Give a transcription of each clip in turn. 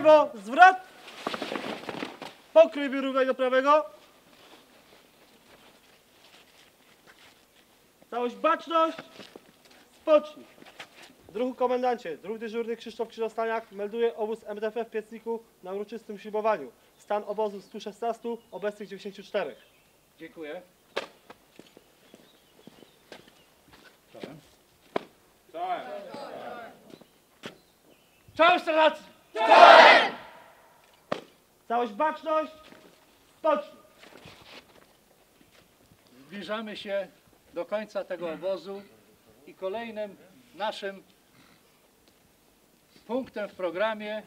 lewo, zwrot. Pokryj biurugaj do prawego. Całość baczność. Spocznij. Druhu komendancie, druh dyżurny Krzysztof Krzyżostaniak melduje obóz MDF w Piecniku na uroczystym ślubowaniu. Stan obozu 116, obecnych 94. Dziękuję. Czołem strażacy! Całość baczność. Spocznij. Zbliżamy się do końca tego obozu i kolejnym naszym punktem w programie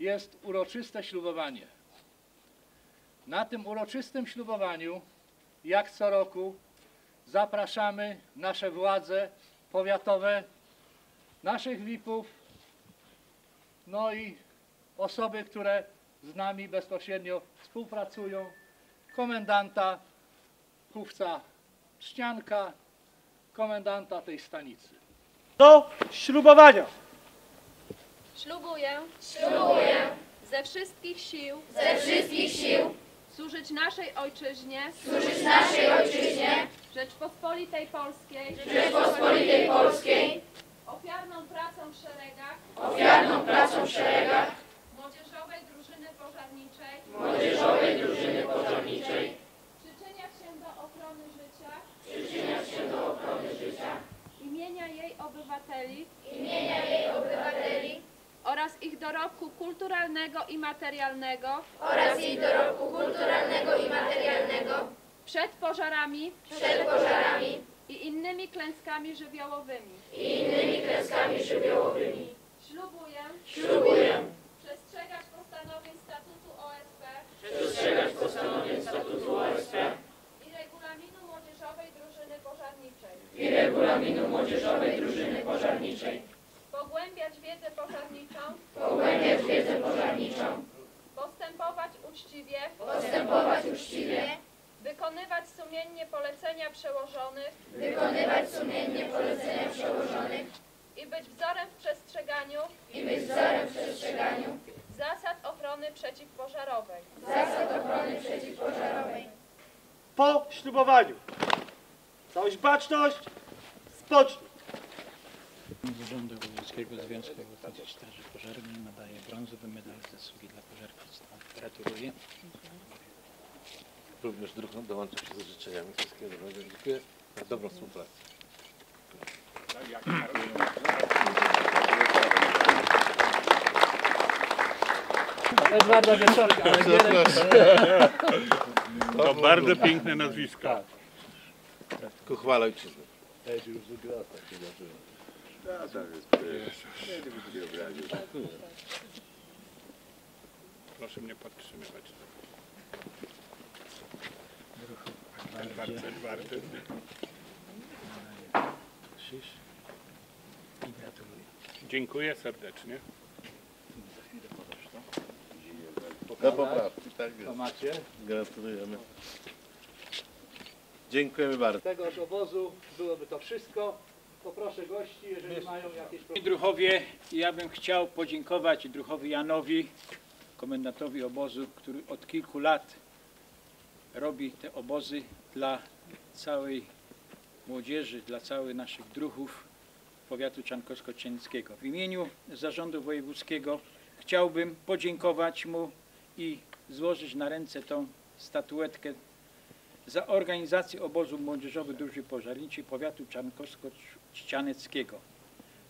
jest uroczyste ślubowanie. Na tym uroczystym ślubowaniu, jak co roku, zapraszamy nasze władze powiatowe, naszych VIP-ów, no i osoby, które z nami bezpośrednio współpracują, komendanta, kupca Trzcianka, komendanta tej stanicy. Do ślubowania. Ślubuję. Ślubuję. Ze wszystkich sił. ze wszystkich sił Służyć naszej ojczyźnie. służyć naszej ojczyźnie, Rzeczpospolitej Polskiej. Rzeczpospolitej Polskiej, Ofiarną pracą w szeregach. ofiarną pracą w szeregach Młodzieżowej drużyny pożarniczej. młodzieżowej drużyny pożarniczej, Przyczyniać się do ochrony życia. przyczyniać się do ochrony życia, Imienia jej obywateli. imienia jej obywateli Oraz ich dorobku kulturalnego i materialnego. oraz jej dorobku kulturalnego i materialnego Przed pożarami. przed pożarami I innymi klęskami żywiołowymi. i innymi klęskami żywiołowymi. Ślubuję. Ślubuję Przestrzegać postanowień statutu OSP. przestrzegać postanowień statutu OSP I regulaminu młodzieżowej drużyny pożarniczej. i regulaminu młodzieżowej drużyny pożarniczej, Pogłębiać wiedzę pożarniczą. pogłębiać wiedzę pożarniczą, Postępować uczciwie. postępować uczciwie, Wykonywać sumiennie polecenia przełożonych. wykonywać sumiennie polecenia przełożonych I być wzorem w przestrzeganiu i być wzorem w przestrzeganiu zasad ochrony przeciwpożarowej. zasad ochrony przeciwpożarowej. Po ślubowaniu. Całość baczność. Spocznij. Zarządu Wojewódzkiego Związku Ochotniczych Straży Pożarnej nadaje brązowy medal zasługi dla pożarnictwa. Gratuluję. Również druh dołącza się z życzeniami. Wszystkiego dobrego. Dziękuję za dobrą współpracę. Edwarda Wieczorka. To bardzo piękne nazwisko. Ku chwale ojczyzny. Proszę mnie podtrzymywać. Krzyż i gratuluję. Dziękuję serdecznie. Do poprawki, tak To jest. macie. Gratulujemy. Dziękujemy bardzo. Tegoż obozu byłoby to wszystko. Poproszę gości, jeżeli mają jakieś problemy. druhowie, ja bym chciał podziękować druhowi Janowi, komendantowi obozu, który od kilku lat robi te obozy dla całej młodzieży, dla całych naszych druhów powiatu czarnkowsko-cięckiego. W imieniu Zarządu Wojewódzkiego chciałbym podziękować mu i złożyć na ręce tą statuetkę za organizację obozu młodzieżowy drużyny pożarniczej powiatu czarnkowsko-ścianeckiego.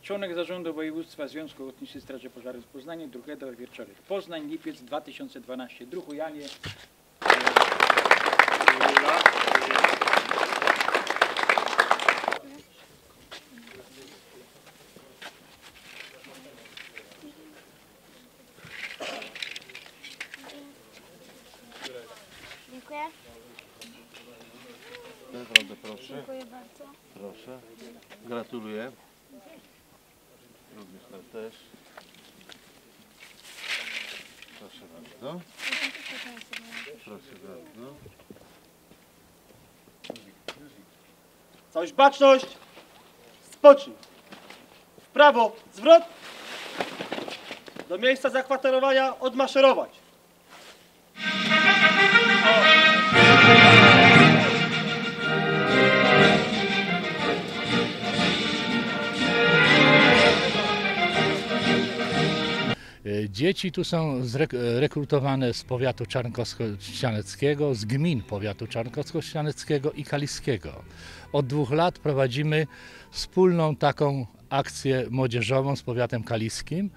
Członek Zarządu Województwa Związku Ochotniczych Straży Pożarnej z Poznania, druh Edward Wierczorek. Poznań, lipiec 2012. Druhu Janie, Dziękuję. Naprawdę proszę. Dziękuję bardzo. Proszę. Gratuluję. Również tam też. Proszę bardzo. Proszę bardzo. Całość baczność. Spocznij. W prawo, zwrot. Do do miejsca zakwaterowania odmaszerować. Dzieci tu są rekrutowane z powiatu czarnkowsko-ścianeckiego, z gmin powiatu czarnkowsko-ścianeckiego i kaliskiego. Od dwóch lat prowadzimy wspólną taką akcję młodzieżową z powiatem kaliskim.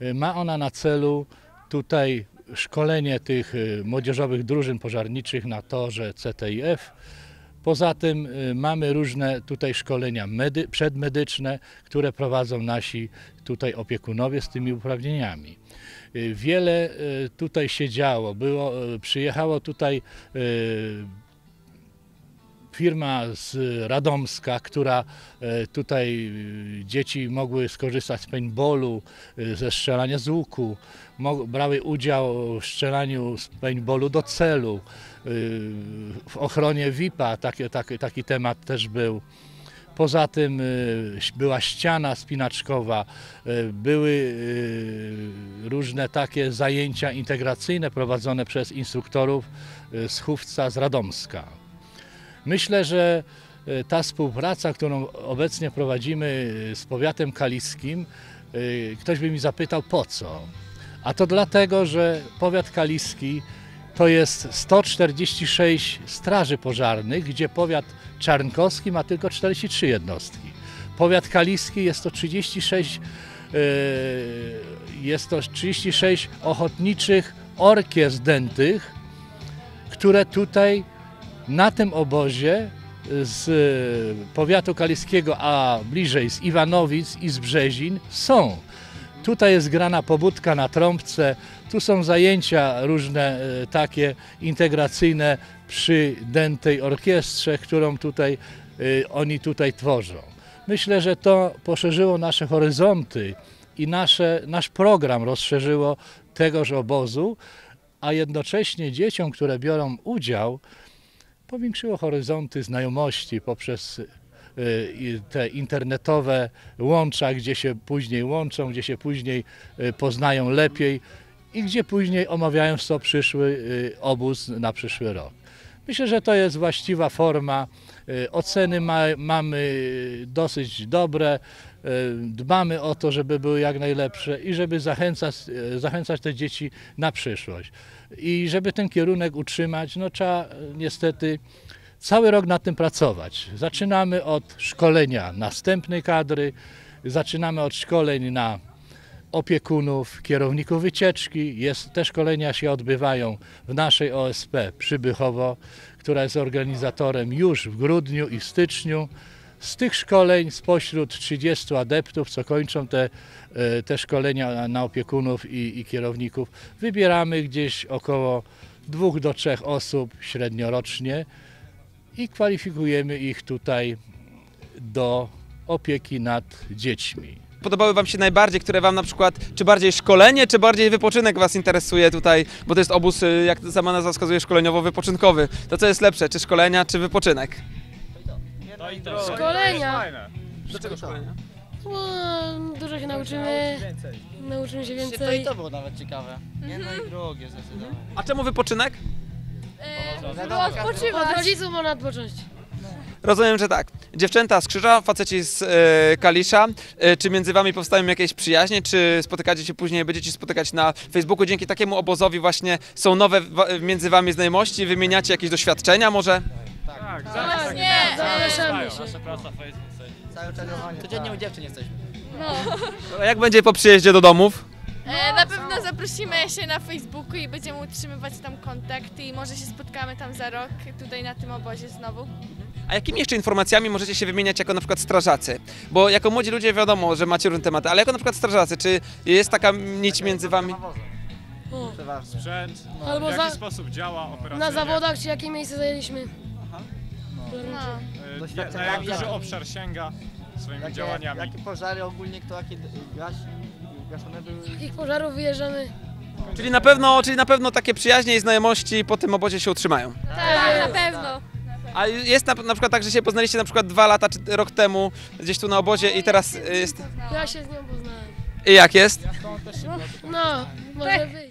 E, Ma ona na celu tutaj szkolenie tych e, młodzieżowych drużyn pożarniczych na torze CTIF. Poza tym y, mamy różne tutaj szkolenia medy, przedmedyczne, które prowadzą nasi tutaj opiekunowie z tymi uprawnieniami. Y, Wiele y, tutaj się działo. Było, przyjechało tutaj firma z Radomska, która e, tutaj y, dzieci mogły skorzystać z paintballu, y, ze strzelania z łuku, brały udział w strzelaniu z paintballu do celu, w ochronie VIP-a taki, taki, taki temat też był. Poza tym była ściana spinaczkowa, były różne takie zajęcia integracyjne prowadzone przez instruktorów z z Radomska. Myślę, że e, ta współpraca, którą obecnie prowadzimy e, z powiatem kaliskim, e, ktoś by mi zapytał po co. A to dlatego, że powiat kaliski to jest 146 straży pożarnych, gdzie powiat czarnkowski ma tylko 43 jednostki. Powiat kaliski jest to 36 e, jest to 36 ochotniczych orkiestr dętych, które tutaj na tym obozie z powiatu kaliskiego, a bliżej z Iwanowic i z Brzezin są. Tutaj jest grana pobudka na trąbce, tu są zajęcia różne e, takie integracyjne przy dętej orkiestrze, którą tutaj oni tutaj tworzą. Myślę, że to poszerzyło nasze horyzonty i nasze, nasz program rozszerzyło tegoż obozu, a jednocześnie dzieciom, które biorą udział, powiększyło horyzonty znajomości poprzez y, te internetowe łącza, gdzie się później łączą, gdzie się później y, poznają lepiej i gdzie później omawiają co przyszły y, obóz na przyszły rok. Myślę, że to jest właściwa forma. Y, Oceny ma, mamy dosyć dobre. y, Dbamy o to, żeby były jak najlepsze i żeby zachęcać, y, zachęcać te dzieci na przyszłość. I żeby ten kierunek utrzymać, no trzeba niestety cały rok nad tym pracować. Zaczynamy od szkolenia następnej kadry, zaczynamy od szkoleń na opiekunów, kierowników wycieczki. Jest, te szkolenia się odbywają w naszej OSP Przybychowo, która jest organizatorem już w grudniu i styczniu. Z tych szkoleń spośród 30 adeptów, co kończą te, e, te szkolenia na opiekunów i, i kierowników, wybieramy gdzieś około dwóch do trzech osób średnio rocznie i kwalifikujemy ich tutaj do opieki nad dziećmi. Podobały Wam się najbardziej, które Wam na przykład, czy bardziej szkolenie, czy bardziej wypoczynek Was interesuje tutaj, bo to jest obóz, y, jak sama nazwa wskazuje, szkoleniowo-wypoczynkowy. To co jest lepsze, czy szkolenia, czy wypoczynek? Szkolenia. Dlaczego szkolenia? No, dużo się nauczymy. Nauczymy się więcej. To było nawet ciekawe. Jedno i drugie zdecydowanie. A czemu wypoczynek? Wiadomo, każdy- Od rodziców można odpocząć. Rozumiem, że tak. Dziewczęta z Krzyża, faceci z e, Kalisza. E, czy między Wami powstają jakieś przyjaźnie, czy spotykacie się później, będziecie spotykać na Facebooku? Dzięki takiemu obozowi właśnie są nowe wa- między Wami znajomości, wymieniacie jakieś doświadczenia może? Nie, zapraszamy się. Całe czarowanie. Codziennie u dziewczyn jesteśmy. A jak będzie po przyjeździe do domów? E, na pewno zaprosimy się na Facebooku i będziemy utrzymywać tam kontakty i może się spotkamy tam za rok tutaj na tym obozie znowu. A jakimi jeszcze informacjami możecie się wymieniać jako na przykład strażacy? Bo jako młodzi ludzie wiadomo, że macie różne tematy, ale jako na przykład strażacy, czy jest taka nić między Wami? O, Przeważnie. Sprzęt, Albo w jaki za, sposób działa operacyjnie. na zawodach, czy jakie miejsce zajęliśmy. No. E, Na jak duży obszar sięga swoimi Jakie, działaniami. jakie pożary ogólnie, kto jakie gaś, gaszone były. Jakich pożarów wyjeżdżamy. Czyli na pewno, czyli na pewno takie przyjaźnie i znajomości po tym obozie się utrzymają. Tak, na pewno. A jest na, na przykład tak, że się poznaliście na przykład dwa lata czy rok temu gdzieś tu na obozie i teraz jest... Ja się z nią poznałem. I jak jest? No, może być.